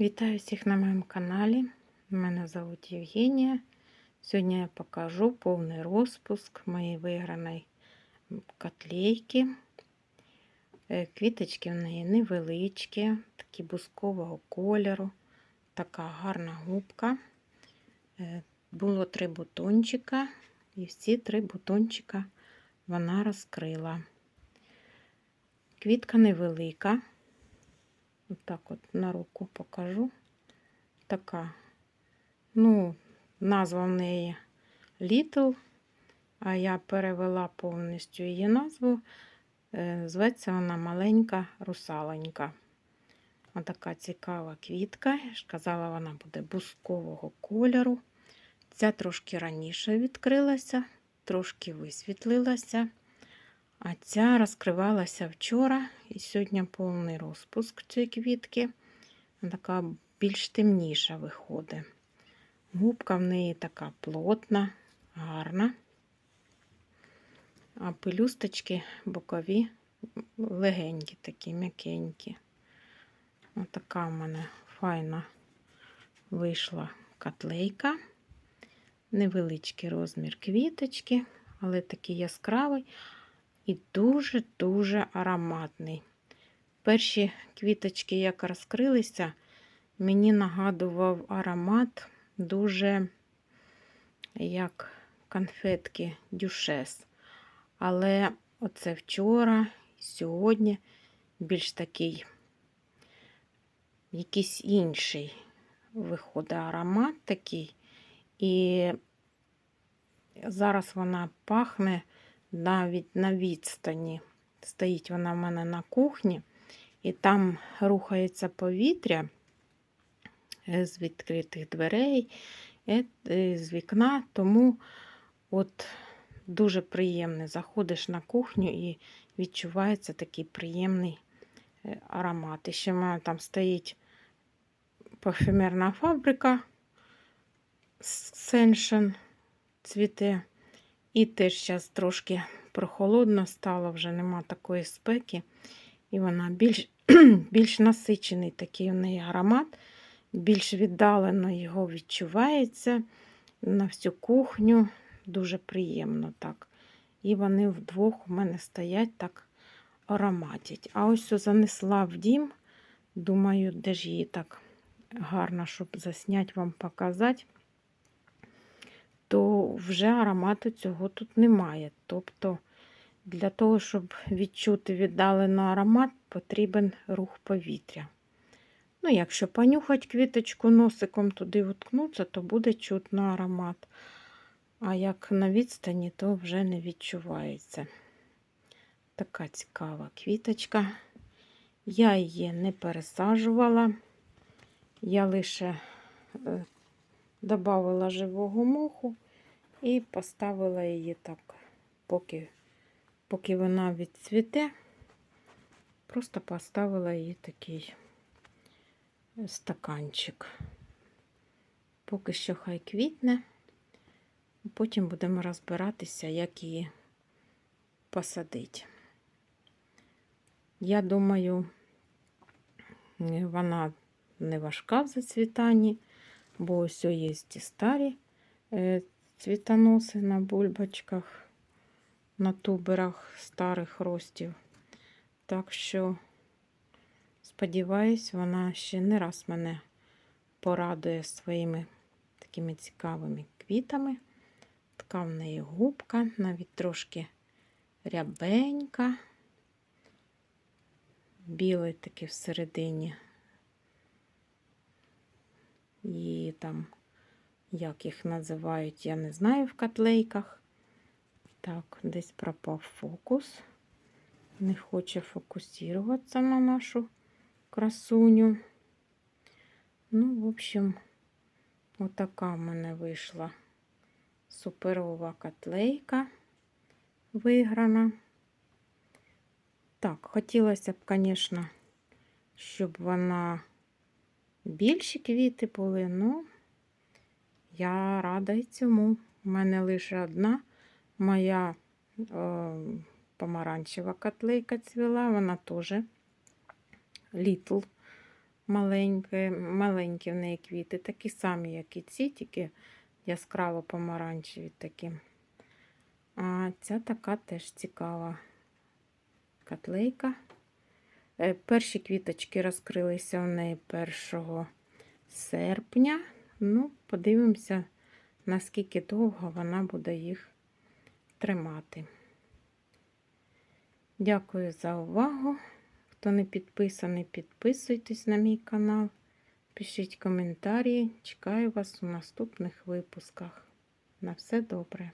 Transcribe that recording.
Вітаю всіх на моєму каналі. Мене звуть Євгенія. Сьогодні я покажу повний розпуск моєї виграної котлейки. Е, Квіточки в неї невеличкі, такі бускового кольору, така гарна губка. Е, Було три бутончика, і всі три бутончика вона розкрила. Квітка невелика. Отак от на руку покажу. Така, ну, назва в неї Little, а я перевела повністю її назву. Е, Зветься вона маленька русаленька. Отака цікава квітка. Я ж казала, вона буде бускового кольору. Ця трошки раніше відкрилася, трошки висвітлилася. А ця розкривалася вчора, і сьогодні повний розпуск цієї квітки. Така більш темніша виходить. Губка в неї така плотна, гарна. А пелюсточки бокові легенькі, такі м'якенькі. Отака в мене файна вийшла котлейка. Невеличкий розмір квіточки, але такий яскравий і дуже-дуже ароматний. Перші квіточки, як розкрилися, мені нагадував аромат дуже як конфетки дюшес. Але оце вчора сьогодні більш такий якийсь інший виходить аромат такий. І зараз вона пахне навіть на відстані. Стоїть вона в мене на кухні, і там рухається повітря з відкритих дверей, е, з вікна, тому от дуже приємне. Заходиш на кухню і відчувається такий приємний е, аромат. І ще в мене там стоїть парфюмерна фабрика Сеншен цвіте. І теж зараз трошки прохолодно стало, вже нема такої спеки. І вона більш більш насичений такий у неї аромат, більш віддалено його відчувається на всю кухню. Дуже приємно так. І вони вдвох у мене стоять так ароматять. А ось занесла в дім. Думаю, де ж її так гарно, щоб засняти вам показати то вже аромату цього тут немає. Тобто, для того, щоб відчути віддалений аромат, потрібен рух повітря. Ну, якщо понюхати квіточку носиком туди уткнуться, то буде чутно аромат. А як на відстані, то вже не відчувається. Така цікава квіточка. Я її не пересаджувала, я лише е, Добавила живого моху і поставила її так, поки поки вона відцвіте, просто поставила її такий стаканчик. Поки що хай квітне, потім будемо розбиратися, як її посадити. Я думаю, вона не важка в зацвітанні бо ось є ті старі е, цвітоноси на бульбочках, на туберах старих ростів. Так що, сподіваюсь, вона ще не раз мене порадує своїми такими цікавими квітами. Така в неї губка, навіть трошки рябенька, білий такий всередині і там, як їх називають, я не знаю в котлейках. Так, десь пропав фокус. Не хоче фокусуватися на нашу красуню. Ну, в общем, отака в мене вийшла суперова котлейка виграна. Так, хотілося б, звісно, щоб вона більші квіти були, ну, я рада й цьому. У мене лише одна моя о, помаранчева котлейка цвіла, вона теж Little маленькі, маленькі в неї квіти, такі самі, як і ці, тільки яскраво помаранчеві такі. А ця така теж цікава котлейка. Е, Перші квіточки розкрилися у неї 1 серпня. Ну, подивимося, наскільки довго вона буде їх тримати. Дякую за увагу. Хто не підписаний, підписуйтесь на мій канал. Пишіть коментарі. Чекаю вас у наступних випусках. На все добре.